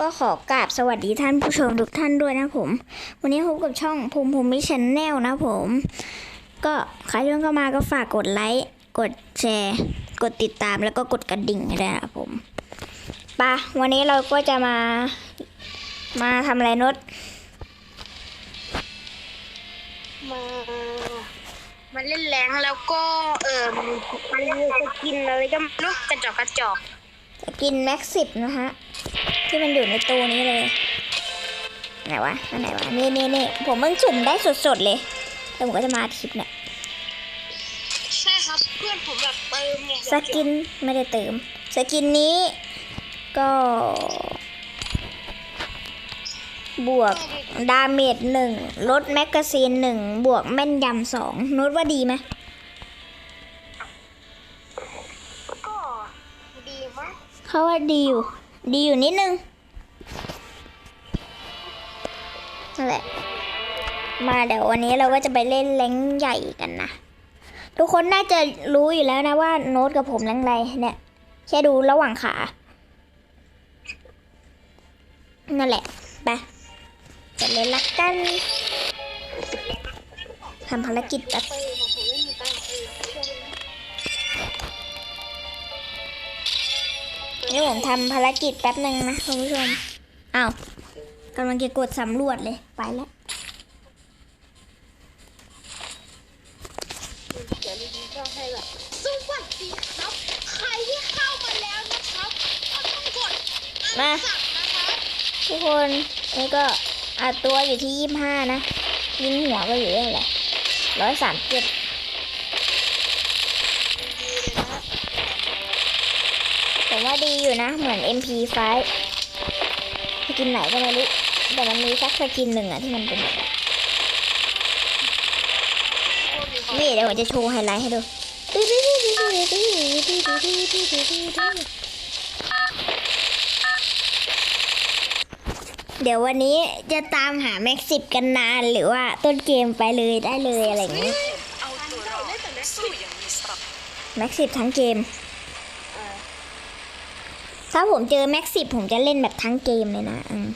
ก็ขอกราบสวัสดีท่านผู้ชมทุกท่านด้วยนะผม วันนี้พบกับช่องภูมิภูมิชแนลนะผม ก็ใครที่เพิ่งเข้ามาก็ฝากกดไลค์ กดแชร์ กดติดตามแล้วก็กดกระดิ่งให้ด้วยนะครับผมปะวันนี้เราก็จะมา มาทำอะไรนดมามาเล่นแรงแล้วก็เออมันจะกินอะไรก็ไม่รู้กระจอกกระจอก จะกินแม็กสิบนะฮะ ที่มันอยู่ในตู้นี้เลย ไหนวะอันไหนวะ นี่นี่นี่ผมเพิ่งสุ่มได้สดๆเลยแล้วผมก็จะมาอาทิตย์เนี่ย ใช่ครับเพื่อนผมแบบเติมไงสกินไม่ได้เติม สกินนี้ก็ บวกดาเมจหนึ่งลดแมกกาซีนหนึ่งบวกแม่นยำสองนุดว่าดีไหม เขาว่าดีอยู่ ดีอยู่นิดนึงนั่นแหละ มาเดี๋ยววันนี้เราก็จะไปเล่นแรงใหญ่กันนะ ทุกคนน่าจะรู้อยู่แล้วนะว่าโน้ตกับผมแรงไรเนี่ย แค่ดูระหว่างขา นั่นแหละ ไปจะเล่นละกันทำภารกิจแป๊บ นี่ผมทำภารกิจแป๊บหนึ่งนะคุณผู้ชมอ้าวกำลังจะกดสำรวจเลยไปแล้วเดี๋ยวดีๆก็ให้แบบสวัสดีครับใครที่เข้ามาแล้วนะครับก็ต้องกดอันมาสับนะครับทุกคนนี่ก็อัดตัวอยู่ที่ยี่ห้านะ ยิงหัวก็อยู่ได้แหละร้อยสามเจ็ดดี ผมว่าดีอยู่นะ เหมือน MP5 สกินไหนก็ไม่รู้ แต่มันมีสักสกินหนึ่งอะที่มันเป็นแบบนั้นนี่เดี๋ยวผมจะโชว์ไฮไลท์ให้ดูเดี๋ยววันนี้จะตามหาแม็กซิบกันนานหรือว่าต้นเกมไปเลยได้เลยอะไรอย่างนี้เอาตัวรอดสู้อย่างมีสติแม็กซิบทั้งเกม ถ้าผมเจอแม็กซิบผมจะเล่นแบบทั้งเกมเลยนะอืม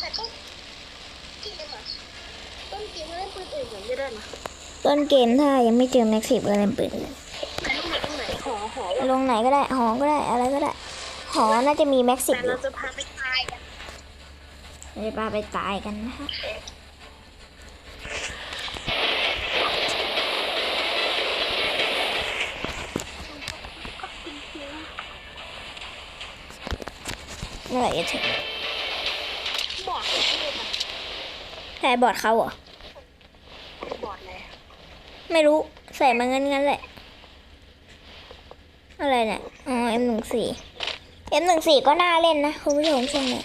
แต่ก็กินได้ไหมต้นกินเล่นปืนอื่นเหมือนไม่ได้นะต้นเกมถ้ายังไม่เจอแม็กซิบก็เล่นปืนเลยไหนลูกไหนลูกไหนหอหอลงไหนก็ได้หอก็ได้อะไรก็ได้หอน่าจะมีแม็กซิบแต่อเรายู่จะพาไปตายกันเราจะพาไปตายกันนะคะ เมื่อไหร่จะถึงบอดเลยค่ะใช่บอร์ดเขาเหรอ บอดเลยไม่รู้ใส่มางั้นงั้นๆแหละ อะไรเนี่ยอ๋อ M หนึ่งสี่ M หนึ่งสี่ก็น่าเล่นนะ คุณผู้ชมช่วงนี้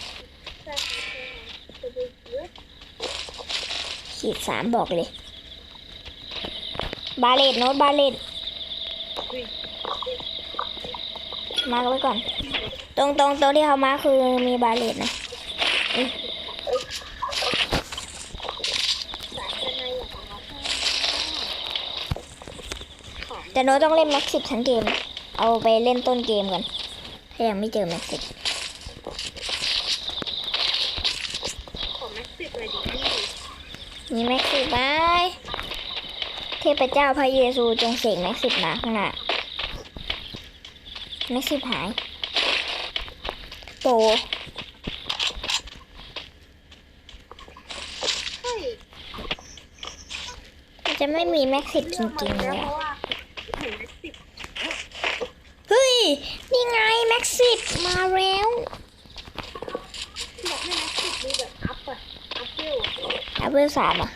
ใช่จะดูเยอะขีดสามบอกเลย บาเลตโน้ตบาเลตมาร์กไว้ก่อน ตรงตรงตรงที่เขามาคือมีบาเลตนะแต่โน้ต้องเล่นแม็กซิบทั้งเกม เอาไปเล่นต้นเกมก่อนถ้ายังไม่เจอแม็กซิบของแม็กซิบเลยดิพี่มีแม็กซิบไหมเทพเจ้าพระเยซูจงเสกแม็กซิบมาข้างหน้าแม็กซิบหาย โปเฮ้ยมันจะไม่มีแม็กซิบจริงๆแล้เลวยเพอะราะว่าเห็นแม็กซิบเฮ้ย นี่ไงแม็กซิบมาแล้วบอกให้แม็กซิบดูแบบอัพอะอัพเวลอัพเบอร์สามอะ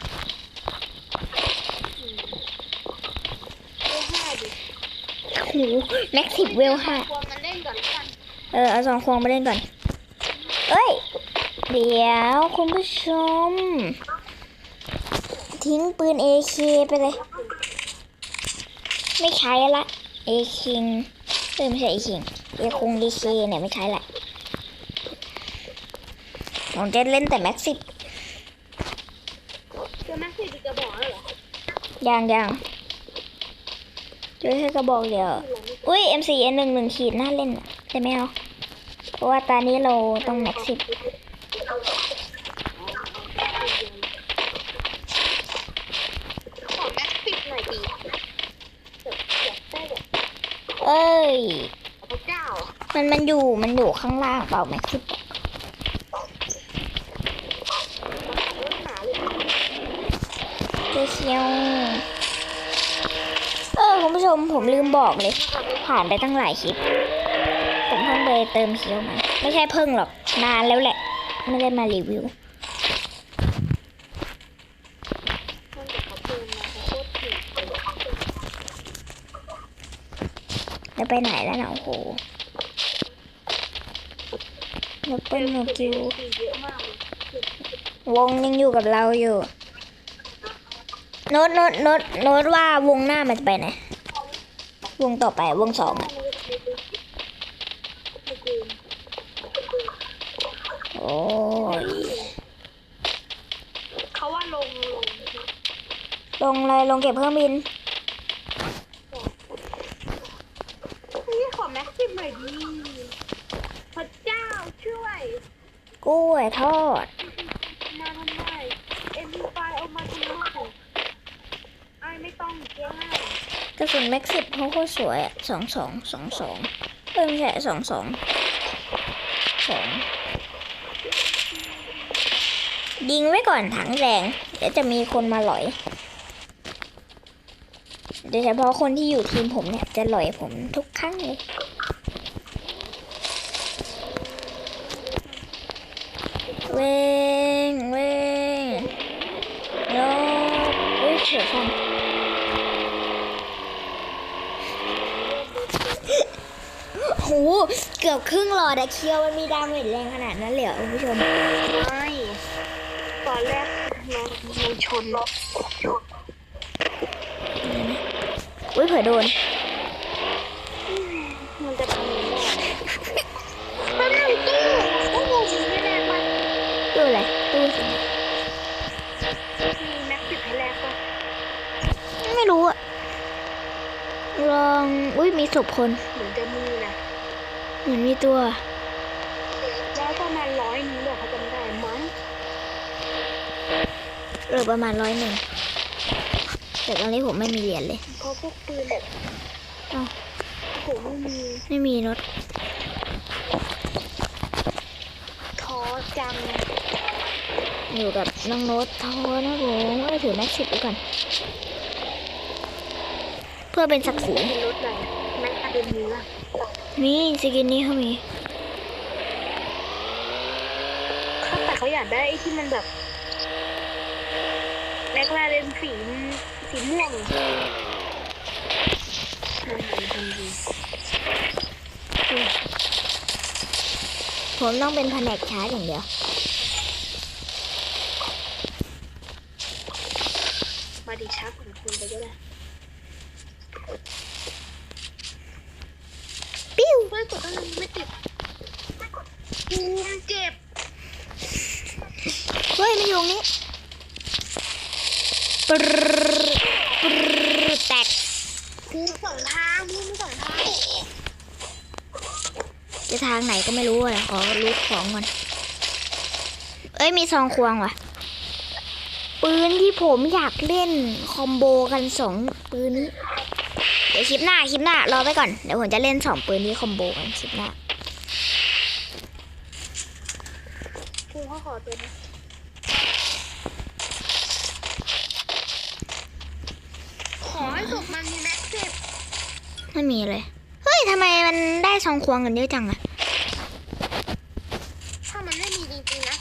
เวลห้าดิโอ้โหแม็กซิบเวลห้าควรมาเล่นก่อนละกันเออ เอาสองควงมาเล่นก่อนเอ้ย เดี๋ยวคุณผู้ชม ทิ้งปืน AK ไปเลย ไม่ใช้ละเอคิงเออไม่ใช่เอคิงเอคงดีเคเนี่ยไม่ใช้ละผมจะเล่นแต่แม็กซิบเจอแม็กซิบอีกกระบอกแล้วเหรอยังยังเจอแค่กระบอกเดียว อุ้ย MC N หนึ่งหนึ่งขีดน่าเล่นอะแต่ไม่เอา เพราะว่าตอนนี้เราต้องแม็กซิบ ขอแม็กสิบหน่อยดีแบบอยากได้แบบ เอ้ย พระเจ้า มันมันอยู่มันอยู่ข้างล่างเปล่าแม็กซิบเรื่อเลยวเชียวเออคุณผู้ชมผมลืมบอกเลย ผ่านไปตั้งหลายคลิป ผมเพิ่งไปเติมเคี้ยวมา ไม่ใช่เพิ่งหรอกนานแล้วแหละ ไม่ได้มารีวิว มันจะเขาเติมมาเขาโคตรถึง แล้ว ไปไหนแล้วนะโอ้โหแล้วเป็นโนกิวเยอะมากเลยวงยังอยู่กับเราอยู่ โน้ตโน้ตโน้ตโน้ตว่าวงหน้ามันจะไปไหน วงต่อไปวงสองอะโอ้ยเขาว่าลง ลงลงเลยลงเก็บเครื่องบินนี่ขอแม็กซิมหน่อยดีพระเจ้าช่วย กล้ วยทอด มาทำไมเอ็มพีไฟเอามาทำไมไอไม่ต้องแก้กระสุนแม็กซิบเขาโคตรสวยอะสองสองสองสองเพิ่มแค่สองสองสองยิงไว้ก่อนถังแดงเดี๋ยวจะมีคนมาหลอย โดยเฉพาะคนที่อยู่ทีมผมเนี่ยจะหลอยผมทุกครั้งเลย เว้งเว้งโน้อุ้ย เฉียวฟันโหเกือบครึ่งหลอดอะเคียวมันมีดาเมจแรงขนาดนั้นเลยเหรอคุณผู้ชม ไม่ตอนแรกน้องน้องชนอุ้ยเผื่อโดน มันจะทำยังไงมันหนึ่งตู้โอ้โหไม่แรงมันตู้อะไรตู้สิ มีแม็กสิบให้แรกปะ ไม่รู้อะลองอุ้ยมีศพคนเหมือนจะมีนะเหมือนมีตัวแล้วประมาณร้อยนึงเดี๋ยวเขาจำได้มั้งเหลือประมาณร้อยหนึ่งแต่ตอนนี้ผมไม่มีเหรียญเลยเพราะพวกปืนแบบอ้าวผมไม่มีไม่มีรถท้อจังอยู่กับน้องโน้ตทอนะผมเอ้ยถือแม็กซิบไว้ก่อน เพื่อเป็นศักดิ์ศรีเป็นรถไหนแม็กอะเดมีล่ะนี่สกินนี้เขามีถ้าแต่เขาอยากได้ไอ้ที่มันแบบแม็กลาเรนสีสีม่วงทำดีทำดีผมต้องเป็นแผนกชาร์จอย่างเดียว มาดิชักของคุณไปก็ได้ ปิ้ว เฮ้ยกดตั้งไม่ติดภูมิเจ็บ เฮ้ยมันอยู่ตรงนี้ปรรปรรแตก ภูมิ สองทางภูมิสองทางจะทางไหนก็ไม่รู้อะขอรูดของก่อน เอ้ยมีซองควงว่ะ ปืนที่ผมอยากเล่นคอมโบกันสองปืนนี้ เดี๋ยวคลิปหน้าคลิปหน้ารอไปก่อน เดี๋ยวผมจะเล่นสองปืนที่คอมโบกันคลิปหน้าภูมิเขาขอตัวนี้ขอให้ศพมันมีแม็กเซฟ ไม่มีเลย เฮ้ยทำไมมันได้ซองควงกันเยอะจังอะถ้ามันไม่มีจริงๆนะ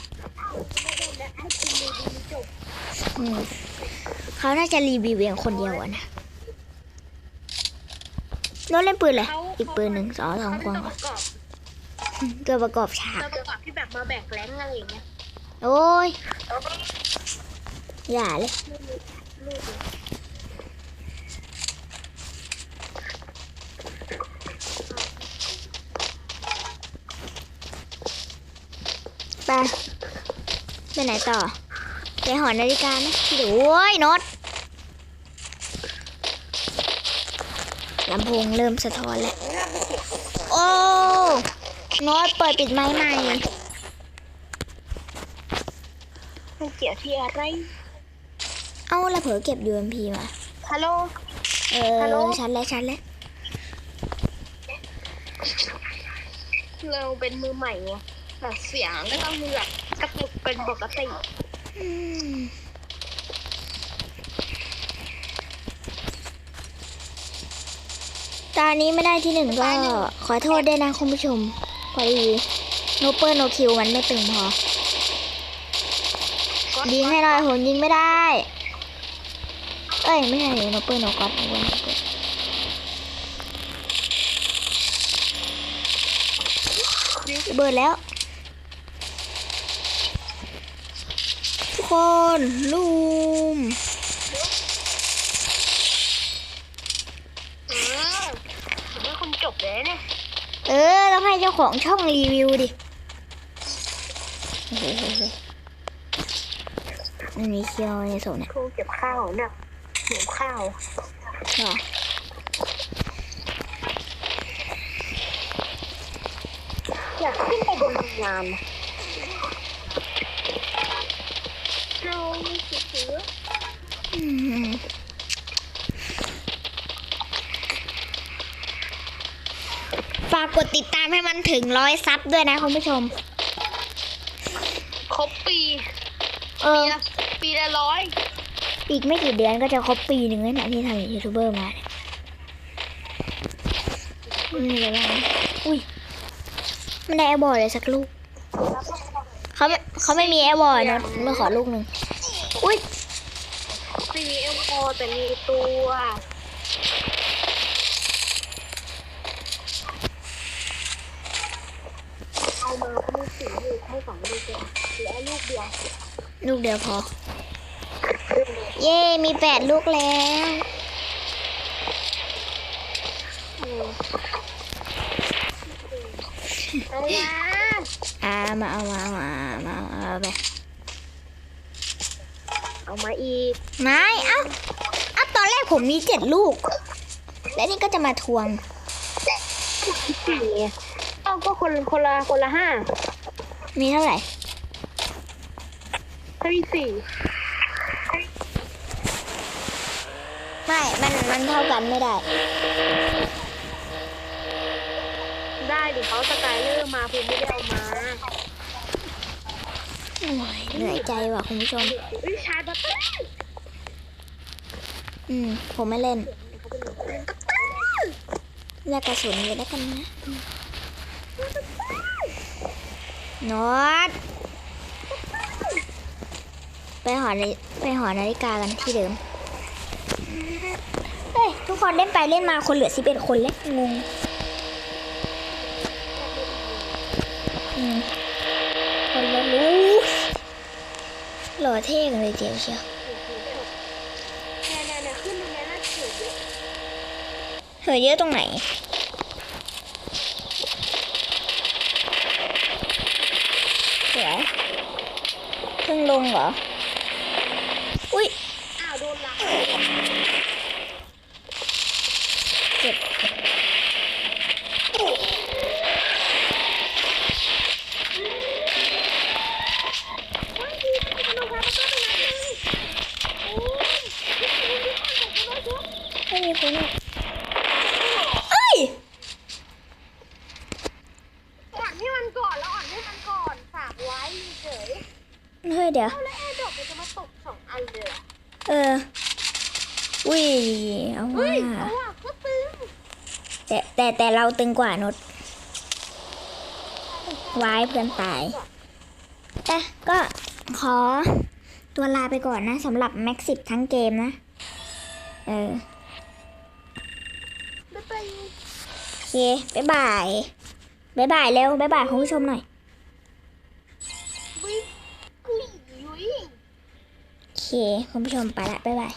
ไม่ได้แล้วให้คุณดูดีจบอืมเขาน่าจะรีวิวเองคนเดียวอะนะโน้ตเล่นปืนเลยเขาอีกปืนหนึ่งสองสองควงเขาว่ะเป็นตัวประกอบตัวประกอบฉากตัวประกอบที่แบบมาแบกแรงอะไรอย่างเงี้ย โอ้ย อย่าเลย ไม่มีลูกเลยไปไปไหนต่อ ไปหอนาฬิกาไหมพี่ดูโอ้ยโน็อตลำโพงเริ่มสะท้อนแล้ว โอ้โน้ตเปิดปิดไม้ใหม่มันเกี่ยวที่อะไร เอ้าแล้วเผลอเก็บ UMP มาฮัลโหลเอฮัลโหลอชัดแล้วชัดแล้วเราเป็นมือใหม่ไง แบบเสียงก็ต้องมีแบบกระตุกเป็นปกติตอนนี้ไม่ได้ที่หนึ่งก็ขอโทษด้วยนะคุณผู้ชมพอดีโนเปอร์โนคิวมันไม่ตึงพอ ยิงให้หน่อยผมยิงไม่ได้ เอ้ย ไม่ใช่โนเปอร์โนก๊อตโนเปอร์โนก๊อตระเบิดแล้ว ทุก คนลูมเออผมว่าคุณจบเลยเนี่ยเออต้องให้เจ้าของช่องรีวิวดิเฮ้ยมันมีเคียวในโซนเนี่ยครูเก็บข้าวเนี่ยหิวข้าวค่ะอยากขึ้นไปบนงานเราไม่คิด ถืออืมฝากกดติดตามให้มันถึงร้อยซับด้วยนะคุณผู้ชม ครบปีเอปีอ ละปีละร้อยอีกไม่กี่เดือนก็จะครบปีหนึ่งแล้วเนี่ยที่ทำยูทูบเบอร์มาเนี่ยนี่เลยว่าอุ้ยไม่ได้แอร์บอร์ดเลยสักลูก เขาไม่เขาไม่มีแอร์บอร์ดนะมาขอลูกหนึ่งอุ้ย ไม่มีเอลโอแต่มีตัว เอามาก็มีสีอยู่ให้สองลูกเดียวหรือเอาลูกเดียวลูกเดียวพอ เย้ มีแปดลูกแล้วอืมเอามาอ่ามาเอามาเอามามาเอาไป เอามาอีก ไม่เอ้าเอ้าตอนแรกผมมีเจ็ดลูก และนี่ก็จะมาทวงสี่เอาก็คนคนละคนละห้า มีเท่าไหร่ถ้ามีสี่ไม่ มัน มันเท่ากันไม่ได้ ได้ดิเขาสกายเลอร์มาเพิ่งไม่ได้ เหนื่อยใจว่ะคุณผู้ชมอุ้ยชายบัตเตอร์อืม ผมไม่เล่นเลือกกระสุนเลยแล้วกันนะนอตไปหอนไปหอนาฬิกากันที่เดิม เฮ้ย ทุกคนเล่นไปเล่นมาคนเหลือสิบเอ็ดคนแล้วงงอืม คนละรู้ หล่อเท่กันเลยเดียวเชียวเหยเยอะตรงไหนเฉยเยอะเหยเยอะตรงไหนสวยเพิ่งลงเหรอ อุ้ย อ้าวโดนหลัก เจ็บ ว้ายดีมันลงมาแล้วก็ไปนัดเลยโอ้ย นี่คือที่ทำของคุณน้อยจุ๊บไม่มีคนอะเอ้ยอ่อนให้มันก่อนแล้วอ่อนให้มันก่อนฝากไว้เฉยเฮ้ยเดี๋ยว เอาแล้วแอร์ดรอปมันจะมาตกสองอันเลยเหรอเอออุ้ยเอาเฮ้ว่ายเอาอะก็ตึงแต่แต่แต่เราตึงกว่านดไว้เพื่อนตายแต่ก็ขอตัวลาไปก่อนนะสำหรับแม็กซิทั้งเกมนะ เออ ไม่ไป โอ เคบ๊ายบายบ๊ายบายเร็วบ๊ายบายคุณผู้ชมหน่อยวิ่งกุยยุยโอเคคุณผู้ชมไปละบ๊ายบาย